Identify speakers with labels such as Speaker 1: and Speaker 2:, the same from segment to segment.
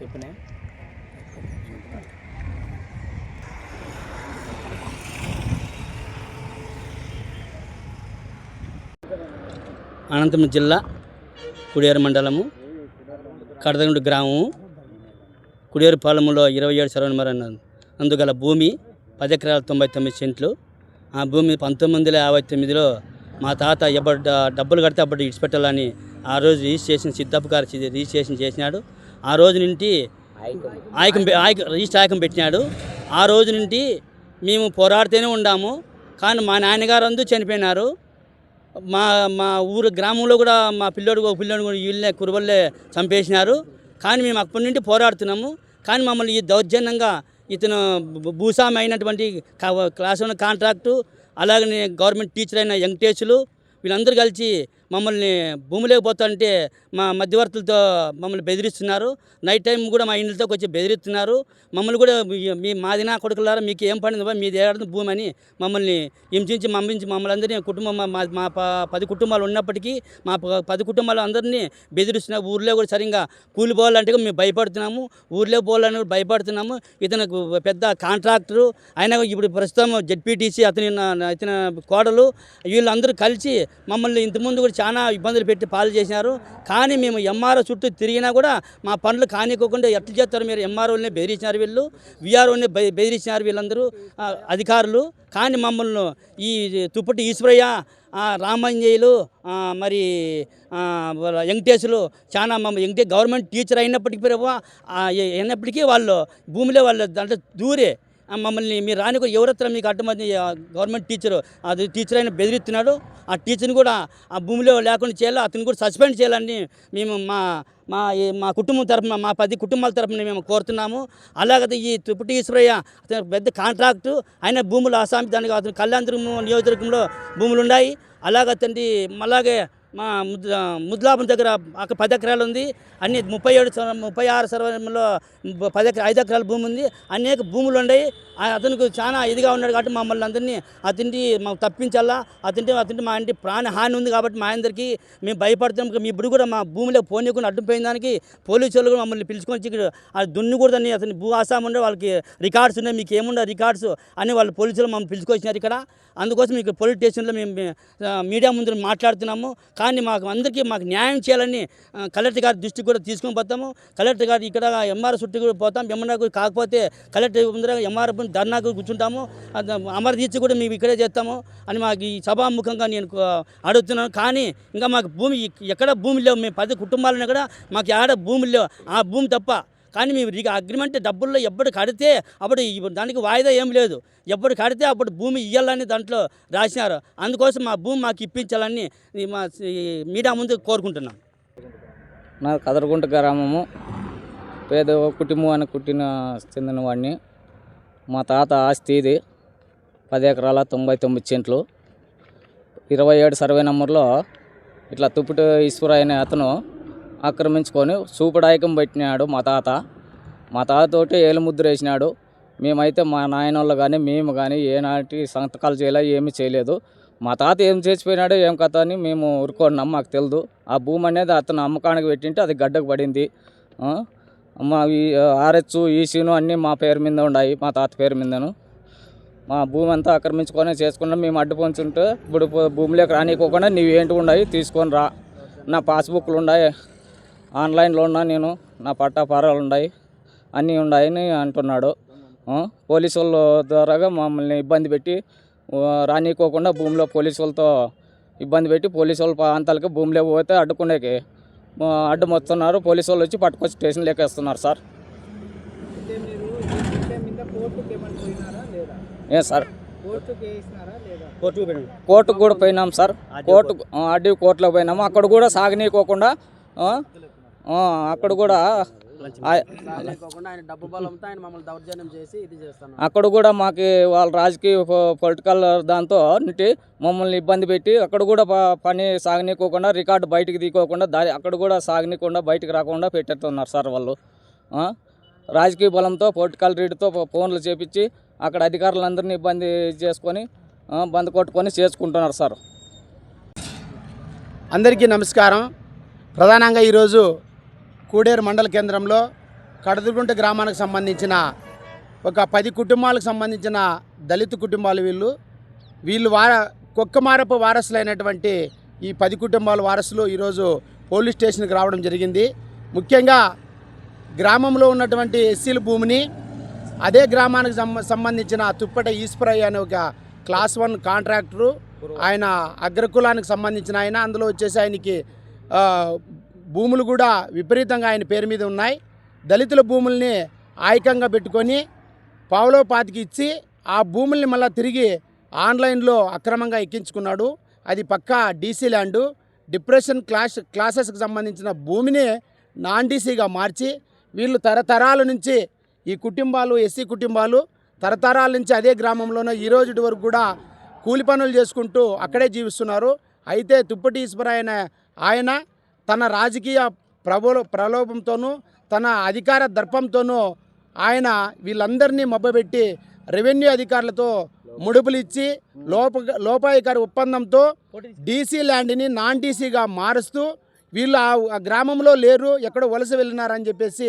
Speaker 1: చెప్పినా అనంతపురం జిల్లా కుడియారు మండలము కడదగుండు గ్రామము కుడియారు పాలెంలో ఇరవై ఏడు సర్వ మరి అందుగల భూమి పది ఎకరాల తొంభై తొమ్మిది సెంట్లు. ఆ భూమి పంతొమ్మిది వందల యాభై తొమ్మిదిలో మా తాత ఎప్పుడు డబ్బులు కడితే అప్పుడు ఇడిచిపెట్టాలని ఆ రోజు రిజిస్ట్రేషన్ సిద్ధప్ప గారు రిజిస్ట్రేషన్ చేసినాడు. ఆ రోజు నుండి ఆయకం ఆయక రిజిస్టర్ ఆయకం పెట్టినాడు. ఆ రోజు నుండి మేము పోరాడుతూనే ఉండాము. కానీ మా నాన్నగారు అందు చనిపోయినారు. మా మా ఊరు గ్రామంలో కూడా మా పిల్లోడు ఒక పిల్లోడు కూడా వీళ్ళే కురువల్లే చంపేసినారు. కానీ మేము అప్పటి నుండి పోరాడుతున్నాము. కానీ మమ్మల్ని ఈ దౌర్జన్యంగా ఇతను భూ- భూస్వామి అయినటువంటి కా- క్లాస్ వన్ కాంట్రాక్టు అలాగనే గవర్నమెంట్ టీచర్ అయిన వెంకటేశులు వీళ్ళందరూ కలిసి మమ్మల్ని భూమిలోకి పోతుంటే మా మధ్యవర్తులతో మమ్మల్ని బెదిరిస్తున్నారు. నైట్ టైం కూడా మా ఇండ్లతోకి వచ్చి బెదిరిస్తున్నారు. మమ్మల్ని కూడా మీ- మాదినా మాది నా కొడుకులారా మీకు ఏం పడింది బా మీది ఏడాది భూమి అని మమ్మల్ని హింసించి మమ్మించి మమ్మల్ని అందరినీ కుటుంబం మా- మా పది కుటుంబాలు ఉన్నప్పటికీ మా ప- పది కుటుంబాలు అందరినీ బెదిరిస్తున్నారు. ఊర్లో కూడా సరిగ్గా కూలిపోవాలంటే మేము భయపడుతున్నాము. ఊర్లో పోవాలని కూడా భయపడుతున్నాము. ఇతను పెద్ద కాంట్రాక్టరు ఆయన ఇప్పుడు ప్రస్తుతం జెడ్పీటీసీ అతని ఇతని కోడలు వీళ్ళందరూ కలిసి మమ్మల్ని ఇంతకుముందు కూడా చాలా ఇబ్బందులు పెట్టి పాలు చేసినారు. కానీ మేము ఎంఆర్ఓ చుట్టూ తిరిగినా కూడా మా పనులు కానికోకుండా ఎట్లా చేస్తారు మీరు? ఎంఆర్ఓనే బెదిరించినారు వీళ్ళు. విఆర్ఓనే బెదిరించినారు వీళ్ళందరూ అధికారులు. కానీ మమ్మల్ని ఈ తుప్పటి ఈశ్వరయ్య ఆ, రామంజయులు మరి వెంకటేశులు చాలా మమ్మల్ని వెంకటే గవర్నమెంట్ టీచర్ అయినప్పటికీ అయినప్పటికీ వాళ్ళు భూమిలో వాళ్ళు దాంట్లో దూరే మమ్మల్ని మీరు రాని ఎవరత్ర మీకు అడ్డమంది గవర్నమెంట్ టీచర్ అది టీచర్ అయిన బెదిరిస్తున్నాడు. ఆ టీచర్ని కూడా ఆ భూమిలో లేకుండా చేయాలి అతను కూడా సస్పెండ్ చేయాలని మేము మా మా మా కుటుంబం తరఫున మా పది కుటుంబాల తరఫున మేము కోరుతున్నాము. అలాగే ఈ తుప్పటి ఈశ్వరయ్య అతని పెద్ద కాంట్రాక్టు ఆయన భూములు అసామి దానికి అతను కళ్యాణ నియోజకవర్గంలో భూములు ఉన్నాయి అలాగే అతని అలాగే మా ముద్ ముద్లాపం దగ్గర అక్కడ పది ఎకరాలు ఉంది. అన్ని ముప్పై ఏడు ముప్పై ఆరు సర్వంలో పది ఎకరా ఐదు ఎకరాల భూమి ఉంది. అనేక భూములు ఉన్నాయి. అతనికి చాలా ఇదిగా ఉన్నాడు కాబట్టి మమ్మల్ని అందరినీ అతనికి మాకు తప్పించాలా? అతని అతని మా ఇంటి ప్రాణ హాని ఉంది కాబట్టి మా అందరికీ మేము భయపడుతున్నాం మీ ఇప్పుడు కూడా మా భూమిలో పోనీయకుండా అడ్డుపోయిన దానికి పోలీసు వాళ్ళు కూడా మమ్మల్ని పిలుచుకొని దున్ని ఇక్కడ దున్నుకూడదని అతని భూ ఆసాం ఉండే వాళ్ళకి రికార్డ్స్ ఉన్నాయి. మీకు ఏముండ రికార్డ్స్ అని వాళ్ళు పోలీసులు మమ్మల్ని పిలుచుకొచ్చినారు ఇక్కడ. అందుకోసం మీకు పోలీస్ స్టేషన్లో మేము మీడియా ముందు మాట్లాడుతున్నాము. కానీ మాకు అందరికీ మాకు న్యాయం చేయాలని కలెక్టర్ గారి దృష్టికి కూడా తీసుకొని పోతాము. కలెక్టర్ గారు ఇక్కడ ఎంఆర్ చుట్టూ కూడా పోతాం. ఎంఆర్ కాకపోతే కలెక్టర్ ముందర ఎంఆర్ ధర్నాకు కూర్చుంటాము. అది కూడా మేము ఇక్కడే చేస్తాము అని మాకు ఈ సభాముఖంగా నేను అడుగుతున్నాను. కానీ ఇంకా మాకు భూమి ఎక్కడ భూమి లేవు. మేము పది కుటుంబాలను కూడా మాకు ఆడ భూమి లేవు. ఆ భూమి తప్ప కానీ మేము ఇక అగ్రిమెంట్ డబ్బుల్లో ఎప్పుడు కడితే అప్పుడు దానికి వాయిదా ఏం లేదు. ఎప్పుడు కడితే అప్పుడు భూమి ఇవ్వాలని దాంట్లో రాసినారు. అందుకోసం మా భూమి మాకు ఇప్పించాలని మా మీడియా ముందు కోరుకుంటున్నాం.
Speaker 2: నా కదరగుంట గ్రామము పేద కుటుంబం అని కుట్టిన చెందిన వాడిని. మా తాత ఆస్తి ఇది. పది ఎకరాల తొంభై తొమ్మిది సెంట్లు ఇరవై ఏడు సర్వే నెంబర్లో ఇట్లా తుప్పుటి ఈశ్వర అనే అతను ఆక్రమించుకొని సూపడాయకం పెట్టినాడు మా తాత. మా తాతతోటి ఏలుముద్ర వేసినాడు. మేమైతే మా నాయనోళ్ళు కానీ మేము కానీ ఏనాటి సంతకాలు చేయలే ఏమీ చేయలేదు. మా తాత ఏం చేసిపోయినాడో ఏం కథ అని మేము ఊరుకున్నాం మాకు తెలియదు ఆ భూమి అనేది అతను అమ్మకానికి పెట్టింటే అది గడ్డకు పడింది. మా ఆర్హెచ్ ఈసీను అన్నీ మా పేరు మీద ఉన్నాయి మా తాత పేరు మీదను. మా భూమి అంతా ఆక్రమించుకొని చేసుకున్నాం మేము అడ్డుపంచుంటే ఇప్పుడు భూమిలోకి రానికోకుండా నీవు ఏంటి ఉన్నాయి తీసుకొని రా. నా పాస్బుక్లు ఉన్నాయి ఆన్లైన్లో ఉన్నా నేను నా పట్టా పారాలు ఉన్నాయి అన్నీ ఉన్నాయని అంటున్నాడు. ఆ? పోలీసు వాళ్ళ ద్వారాగా మమ్మల్ని ఇబ్బంది పెట్టి రానీకోకుండా భూమిలో పోలీసు వాళ్ళతో ఇబ్బంది పెట్టి పోలీసు వాళ్ళ ప్రాంతాలకి భూమిలో పోతే అడ్డుకునేకి ఆ, అడ్డు మొత్తున్నారు. పోలీసు వాళ్ళు వచ్చి పట్టుకొచ్చి స్టేషన్లోకి వేస్తున్నారు సార్. ఏ సార్?
Speaker 3: కోర్టుకి
Speaker 2: కూడా పోయినాం సార్. కోర్టు ఆర్డీ కోర్టులో పోయినాము. అక్కడ కూడా సాగనీయకోకుండా అక్కడ కూడా ఆ-
Speaker 3: లేకోకుండా ఆయన డబ్బు బలంతో ఆయన మమ్మల్ని దౌర్జన్యం చేసి ఇది చేస్తాను.
Speaker 2: అక్కడ కూడా మాకు వాళ్ళ రాజకీయ పొలిటికల్ దాంతో నుండి మమ్మల్ని ఇబ్బంది పెట్టి అక్కడ కూడా పని సాగనీకోకుండా రికార్డు బయటికి తీకోకుండా దారి అక్కడ కూడా సాగనీయకుండా బయటికి రాకుండా పెట్టేస్తున్నారు సార్ వాళ్ళు. ఆ? రాజకీయ బలంతో పొలిటికల్ రీడ్తో ఫోన్లు చేపించి అక్కడ అధికారులందరినీ ఇబ్బంది చేసుకొని ఆ, బంద్ కొట్టుకొని చేసుకుంటున్నారు సార్.
Speaker 4: అందరికీ నమస్కారం. ప్రధానంగా ఈరోజు కూడేరు మండల కేంద్రంలో కడదుగుంట గ్రామానికి సంబంధించిన ఒక పది కుటుంబాలకు సంబంధించిన దళిత కుటుంబాలు వీళ్ళు. వీళ్ళు వార కుక్కమారపు వారసులైనటువంటి ఈ పది కుటుంబాల వారసులు ఈరోజు పోలీస్ స్టేషన్కి రావడం జరిగింది. ముఖ్యంగా గ్రామంలో ఉన్నటువంటి ఎస్సీల భూమిని అదే గ్రామానికి సంబంధించిన తుప్పట ఈశ్వరయ్య అనే ఒక క్లాస్ వన్ కాంట్రాక్టరు. ఆయన అగ్రకులానికి సంబంధించిన ఆయన అందులో వచ్చేసి ఆయనకి భూములు కూడా విపరీతంగా ఆయన పేరు మీద ఉన్నాయి. దళితుల భూముల్ని ఆయకంగా పెట్టుకొని పావులో పాతికి ఇచ్చి ఆ భూముల్ని మళ్ళీ తిరిగి ఆన్లైన్లో అక్రమంగా ఎక్కించుకున్నాడు. అది పక్కా డీసీ ల్యాండు. డిప్రెషన్ క్లాస్ క్లాసెస్కి సంబంధించిన భూమిని నాన్ డీసీగా మార్చి వీళ్ళు తరతరాల నుంచి ఈ కుటుంబాలు ఎస్సీ కుటుంబాలు తరతరాల నుంచి అదే గ్రామంలోనే ఈ రోజు వరకు కూడా కూలి పనులు చేసుకుంటూ అక్కడే జీవిస్తున్నారు. అయితే తుప్పటి ఈశ్వర ఆయన ఆయన తన రాజకీయ ప్రబో ప్రలోభంతోనూ తన అధికార దర్పంతోనూ ఆయన వీళ్ళందరినీ మబ్బబెట్టి రెవెన్యూ అధికారులతో ముడుపులు ఇచ్చి లోప లోపాయికారి ఒప్పందంతో డీసీ ల్యాండ్ని నాన్ డీసీగా మారుస్తూ వీళ్ళు ఆ- గ్రామంలో లేరు ఎక్కడో వలస వెళ్ళినారని చెప్పేసి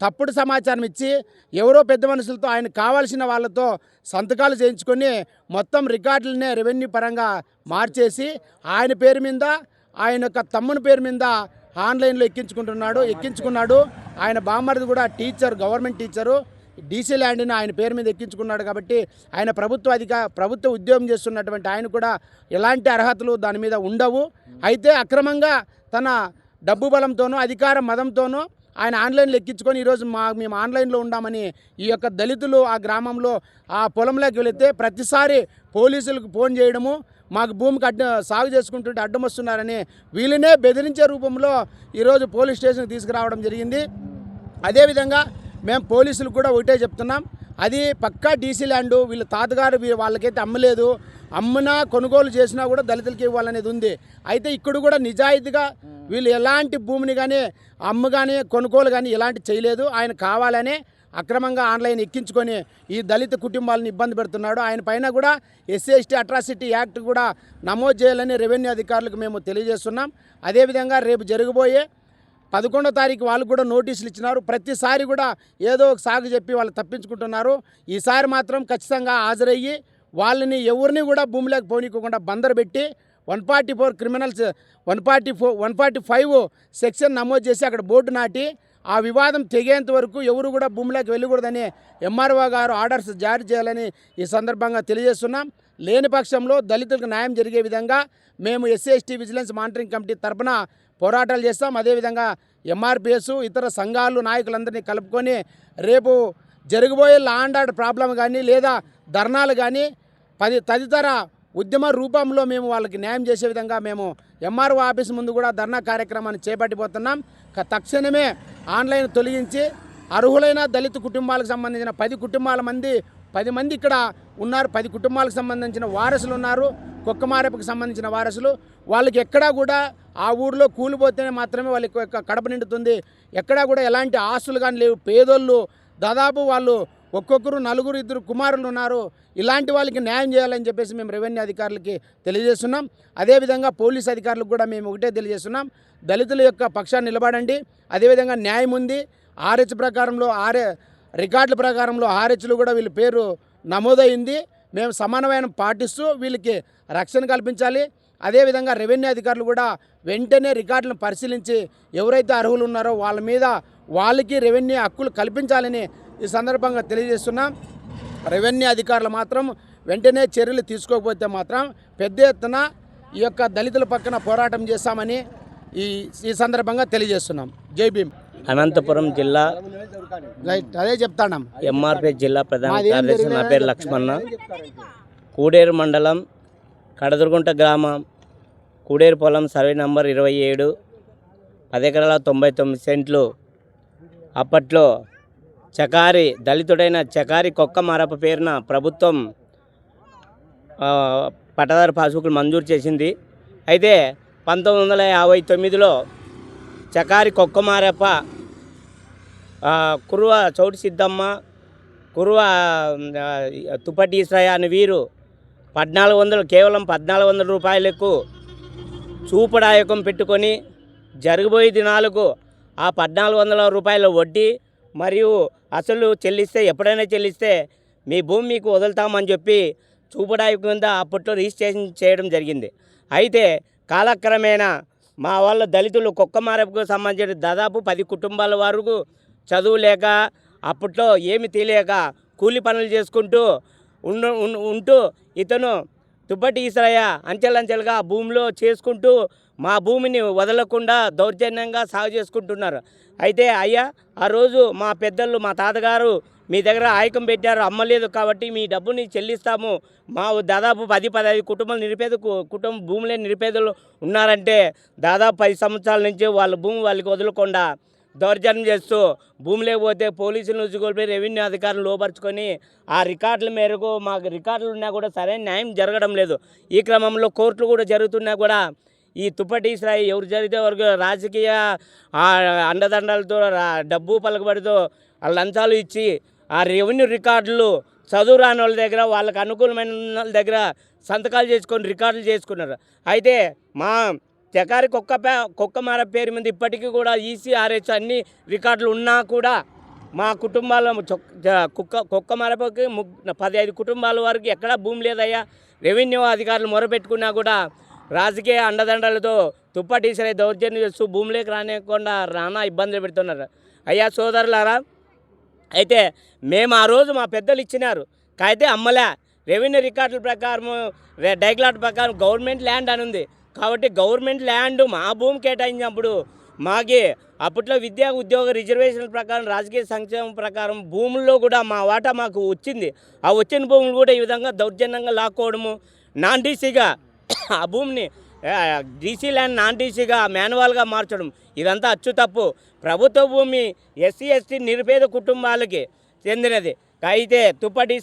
Speaker 4: తప్పుడు సమాచారం ఇచ్చి ఎవరో పెద్ద మనుషులతో ఆయన కావాల్సిన వాళ్ళతో సంతకాలు చేయించుకొని మొత్తం రికార్డులనే రెవెన్యూ పరంగా మార్చేసి ఆయన పేరు మీద ఆయన యొక్క తమ్ముని పేరు మీద ఆన్లైన్లో ఎక్కించుకుంటున్నాడు ఎక్కించుకున్నాడు. ఆయన బామ్మరిది కూడా టీచర్ గవర్నమెంట్ టీచరు. డీసీ ల్యాండ్ని ఆయన పేరు మీద ఎక్కించుకున్నాడు కాబట్టి ఆయన ప్రభుత్వ అధిక ప్రభుత్వ ఉద్యోగం చేస్తున్నటువంటి ఆయన కూడా ఎలాంటి అర్హతలు దాని మీద ఉండవు. అయితే అక్రమంగా తన డబ్బు బలంతోనూ అధికార మదంతోనూ ఆయన ఆన్లైన్లో ఎక్కించుకొని ఈరోజు మా మేము ఆన్లైన్లో ఉండామని ఈ యొక్క దళితులు ఆ గ్రామంలో ఆ పొలంలోకి వెళితే ప్రతిసారి పోలీసులకు ఫోన్ చేయడము మాకు భూమికి అడ్డ సాగు చేసుకుంటుంటే అడ్డం వస్తున్నారని వీళ్ళనే బెదిరించే రూపంలో ఈరోజు పోలీస్ స్టేషన్కి తీసుకురావడం జరిగింది. అదేవిధంగా మేము పోలీసులకు కూడా ఒకటే చెప్తున్నాం. అది పక్కా డీసీ ల్యాండ్ వీళ్ళ తాతగారు వాళ్ళకైతే అమ్మలేదు. అమ్మినా కొనుగోలు చేసినా కూడా దళితులకి ఇవ్వాలనేది ఉంది. అయితే ఇక్కడ కూడా నిజాయితీగా వీళ్ళు ఎలాంటి భూమిని కానీ అమ్ము కానీ కొనుగోలు కానీ ఎలాంటి చేయలేదు. ఆయన కావాలనే అక్రమంగా ఆన్లైన్ ఎక్కించుకొని ఈ దళిత కుటుంబాలను ఇబ్బంది పెడుతున్నాడు. ఆయన పైన కూడా ఎస్సీ ఎస్టీ అట్రాసిటీ యాక్ట్ కూడా నమోదు చేయాలని రెవెన్యూ అధికారులకు మేము తెలియజేస్తున్నాం. అదేవిధంగా రేపు జరగబోయే పదకొండో తారీఖు వాళ్ళు కూడా నోటీసులు ఇచ్చినారు. ప్రతిసారి కూడా ఏదో ఒక సాగు చెప్పి వాళ్ళు తప్పించుకుంటున్నారు. ఈసారి మాత్రం ఖచ్చితంగా హాజరయ్యి వాళ్ళని ఎవరిని కూడా భూమిలోకి పోనీకోకుండా బందరు పెట్టి one forty four criminals one forty four one forty five section నమోదు చేసి అక్కడ బోర్డు నాటి ఆ వివాదం తెగేంత వరకు ఎవరు కూడా భూమిలోకి వెళ్ళకూడదని ఎంఆర్ఓ గారు ఆర్డర్స్ జారీ చేయాలని ఈ సందర్భంగా తెలియజేస్తున్నాం. లేని పక్షంలో దళితులకు న్యాయం జరిగే విధంగా మేము SC ST vigilance monitoring committee తరపున పోరాటాలు చేస్తాం. అదేవిధంగా ఎంఆర్పిఎస్ ఇతర సంఘాలు నాయకులందరినీ కలుపుకొని రేపు జరగబోయే లా అండ్ ఆర్డర్ ప్రాబ్లం కానీ లేదా ధర్నాలు కానీ పది తదితర ఉద్యమ రూపంలో మేము వాళ్ళకి న్యాయం చేసే విధంగా మేము ఎంఆర్ఓ ఆఫీస్ ముందు కూడా ధర్నా కార్యక్రమాన్ని చేపట్టిపోతున్నాం. తక్షణమే ఆన్లైన్ తొలగించి అర్హులైన దళిత కుటుంబాలకు సంబంధించిన పది కుటుంబాల మంది పది మంది ఇక్కడ ఉన్నారు పది కుటుంబాలకు సంబంధించిన వారసులు ఉన్నారు కుక్కమారపుకి సంబంధించిన వారసులు. వాళ్ళకి ఎక్కడా కూడా ఆ ఊరిలో కూలిపోతేనే మాత్రమే వాళ్ళకి యొక్క కడప నిండుతుంది. ఎక్కడా కూడా ఎలాంటి ఆస్తులు కానీ లేవు. పేదోళ్ళు దాదాపు వాళ్ళు ఒక్కొక్కరు నలుగురు ఇద్దరు కుమారులు ఉన్నారు. ఇలాంటి వాళ్ళకి న్యాయం చేయాలని చెప్పేసి మేము రెవెన్యూ అధికారులకి తెలియజేస్తున్నాం. అదేవిధంగా పోలీస్ అధికారులకు కూడా మేము ఒకటే తెలియజేస్తున్నాం. దళితుల యొక్క పక్షాన్ని నిలబడండి. అదేవిధంగా న్యాయం ఉంది. ఆర్హెచ్ ప్రకారంలో ఆర్ఏ రికార్డుల ప్రకారంలో ఆర్హెచ్లు కూడా వీళ్ళ పేరు నమోదైంది. మేము సమన్వయం పాటిస్తూ వీళ్ళకి రక్షణ కల్పించాలి. అదేవిధంగా రెవెన్యూ అధికారులు కూడా వెంటనే రికార్డులను పరిశీలించి ఎవరైతే అర్హులు ఉన్నారో వాళ్ళ మీద వాళ్ళకి రెవెన్యూ హక్కులు కల్పించాలని ఈ సందర్భంగా తెలియజేస్తున్నాం. రెవెన్యూ అధికారులు మాత్రం వెంటనే చర్యలు తీసుకోకపోతే మాత్రం పెద్ద ఎత్తున ఈ యొక్క దళితుల పక్కన పోరాటం చేస్తామని ఈ ఈ సందర్భంగా తెలియజేస్తున్నాం. జై భీమ్.
Speaker 1: అనంతపురం జిల్లా
Speaker 4: రైట్ అదే చెప్తాం
Speaker 1: ఎంఆర్పి జిల్లా ప్రధాన కార్యదర్శి నా పేరు లక్ష్మణ. కూడేరు మండలం కడదుర్గుంట గ్రామం కూడేరు పొలం సర్వే నంబర్ ఇరవై ఏడు పది ఎకరాల తొంభై తొమ్మిది సెంట్లు. అప్పట్లో చకారి దళితుడైన చకారి కుక్క మరప పేరున ప్రభుత్వం పట్టదారు పాసుకులు మంజూరు చేసింది. అయితే పంతొమ్మిది వందల యాభై తొమ్మిదిలో చకారి కొక్కమారప్ప ఆ, కురువ చౌటి సిద్ధమ్మ కురువ ఆ, అని వీరు పద్నాలుగు వందలు కేవలం పద్నాలుగు వందల రూపాయలకు
Speaker 5: చూపడాయకం పెట్టుకొని జరిగిపోయే దినాలకు ఆ పద్నాలుగు వందల రూపాయల వడ్డీ మరియు అసలు చెల్లిస్తే ఎప్పుడైనా చెల్లిస్తే మీ భూమి మీకు వదులుతామని చెప్పి చూపడానికి కింద అప్పట్లో రిజిస్ట్రేషన్ చేయడం జరిగింది. అయితే కాలక్రమేణా మా వాళ్ళ దళితులు కుక్క మారపుకు సంబంధించిన దాదాపు పది కుటుంబాల వరకు చదువు లేక అప్పట్లో ఏమి తెలియక కూలి పనులు చేసుకుంటూ ఉండు ఉంటూ ఇతను తుబ్బటి ఈసరయ్య అంచెలంచెలుగా భూమిలో చేసుకుంటూ మా భూమిని వదలకుండా దౌర్జన్యంగా సాగు చేసుకుంటున్నారు. అయితే అయ్యా ఆ రోజు మా పెద్దలు మా తాతగారు మీ దగ్గర ఆయకం పెట్టారు అమ్మలేదు కాబట్టి మీ డబ్బుని చెల్లిస్తాము. మా దాదాపు పది పదహైదు కుటుంబాలు నిరుపేద కుటుంబ కుటుంబం భూములే నిరుపేదలు ఉన్నారంటే దాదాపు పది సంవత్సరాల నుంచి వాళ్ళ భూమి వాళ్ళకి వదలకుండా దౌర్జన్యం చేస్తూ భూమి లేకపోతే పోలీసులు నుంచి రెవెన్యూ అధికారులు లోపరుచుకొని ఆ రికార్డుల మేరకు మాకు రికార్డులు ఉన్నా కూడా సరైన న్యాయం జరగడం లేదు. ఈ క్రమంలో కోర్టులు కూడా జరుగుతున్నా కూడా ఈ తుప్పటి స్థాయి ఎవరు జరిగితే వరకు రాజకీయ అండదండలతో రా- డబ్బు పలకబడితో ఆ లంచాలు ఇచ్చి ఆ రెవెన్యూ రికార్డులు చదువు రాని వాళ్ళ దగ్గర వాళ్ళకి అనుకూలమైన వాళ్ళ దగ్గర సంతకాలు చేసుకొని రికార్డులు చేసుకున్నారు. అయితే మా తెకారి కుక్క పే కుక్కమార పేరు మీద ఇప్పటికీ కూడా ఈసీఆర్హెచ్ అన్ని రికార్డులు ఉన్నా కూడా మా కుటుంబాల కుక్క కుక్క మరపకి ముగ్ పదిహేను కుటుంబాల వరకు ఎక్కడా భూమి లేదయ్యా. రెవెన్యూ అధికారులు మొరపెట్టుకున్నా కూడా రాజకీయ అండదండలతో తుప్పటీసరై దౌర్జన్యం చేస్తూ భూమిలోకి రానియకుండా రానా ఇబ్బందులు పెడుతున్నారు. అయ్యా సోదరులారా అయితే మేము ఆ రోజు మా పెద్దలు ఇచ్చినారు. అయితే అమ్మలే రెవెన్యూ రికార్డుల ప్రకారం డైక్లాట్ ప్రకారం గవర్నమెంట్ ల్యాండ్ అని ఉంది. కాబట్టి గవర్నమెంట్ ల్యాండ్ మా భూమి కేటాయించినప్పుడు మాకి అప్పట్లో విద్యా ఉద్యోగ రిజర్వేషన్ల ప్రకారం రాజకీయ సంక్షేమం ప్రకారం భూముల్లో కూడా మా వాటా మాకు వచ్చింది. ఆ వచ్చిన భూములు కూడా ఈ విధంగా దౌర్జన్యంగా లాక్కోవడము. నాన్ డీసీగా ఆ భూమిని డీసీ ల్యాండ్ నాన్ డీసీగా మాన్యువల్గా మార్చడం. ఇదంతా అచ్చు తప్పు. ప్రభుత్వ భూమి ఎస్సీ ఎస్టీ నిరుపేద కుటుంబాలకి చెందినది. అయితే తుప్పటి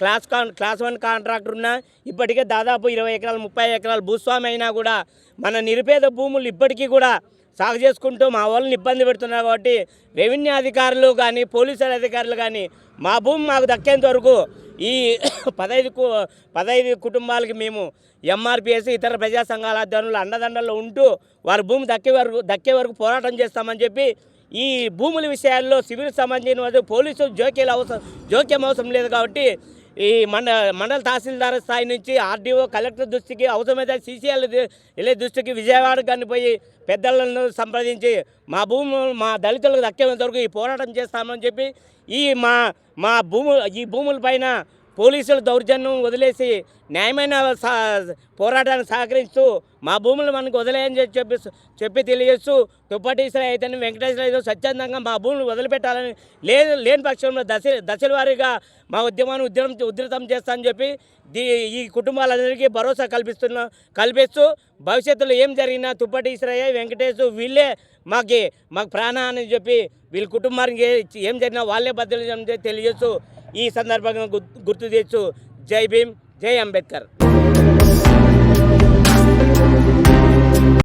Speaker 5: క్లాస్ కాన్ క్లాస్ వన్ కాంట్రాక్టర్ ఉన్నా ఇప్పటికే దాదాపు ఇరవై ఎకరాలు ముప్పై ఎకరాలు భూస్వామి అయినా కూడా మన నిరుపేద భూములు ఇప్పటికీ కూడా సాగు చేసుకుంటూ మా వాళ్ళని ఇబ్బంది పెడుతున్నారు కాబట్టి రెవెన్యూ అధికారులు కానీ పోలీసుల అధికారులు కానీ మా భూమి మాకు దక్కేంత వరకు ఈ పదహైదు కు పదహైదు కుటుంబాలకి మేము ఎంఆర్పిఎస్ ఇతర ప్రజా సంఘాల ఆధ్వర్యంలో అండదండల్లో ఉంటూ వారి భూమి దక్కే వరకు దక్కే వరకు పోరాటం చేస్తామని చెప్పి ఈ భూముల విషయాల్లో సివిల్ సంబంధించిన వారు పోలీసులు జోక్యాలు అవసరం జోక్యం అవసరం లేదు కాబట్టి ఈ మండ మండల తహసీల్దార్ స్థాయి నుంచి ఆర్డీఓ కలెక్టర్ దృష్టికి అవసరమైతే సీసీఎల్ వెళ్ళే దృష్టికి విజయవాడ కానీ పోయి పెద్దలను సంప్రదించి మా భూమి మా దళితులకు దక్కేంత వరకు ఈ పోరాటం చేస్తామని చెప్పి ఈ మా మా భూము ఈ భూములపైన పోలీసులు దౌర్జన్యం వదిలేసి న్యాయమైన పోరాటాన్ని సహకరిస్తూ మా భూములు మనకు వదిలేయని చెప్పి చెప్పి చెప్పి తెలియజేస్తూ తుప్పటీశ్వర అయితే వెంకటేశ్వర అయితే స్వచ్ఛందంగా మా భూములు వదిలిపెట్టాలని లేదు లేని పక్షంలో దశ దశల వారీగా మా ఉద్యమాన్ని ఉద్యమం ఉధృతం చేస్తామని చెప్పి దీ ఈ కుటుంబాలందరికీ భరోసా కల్పిస్తున్నా కల్పిస్తూ భవిష్యత్తులో ఏం జరిగినా తుప్పటీశ్వరయ్య వెంకటేష్ వీళ్ళే మాకి మాకు ప్రాణ అని చెప్పి వీళ్ళ కుటుంబానికి ఏం జరిగినా వాళ్ళే బద్దలు తెలియజేస్తూ ఈ సందర్భంగా గుర్తు తెచ్చు జై భీమ్ జై అంబేద్కర్.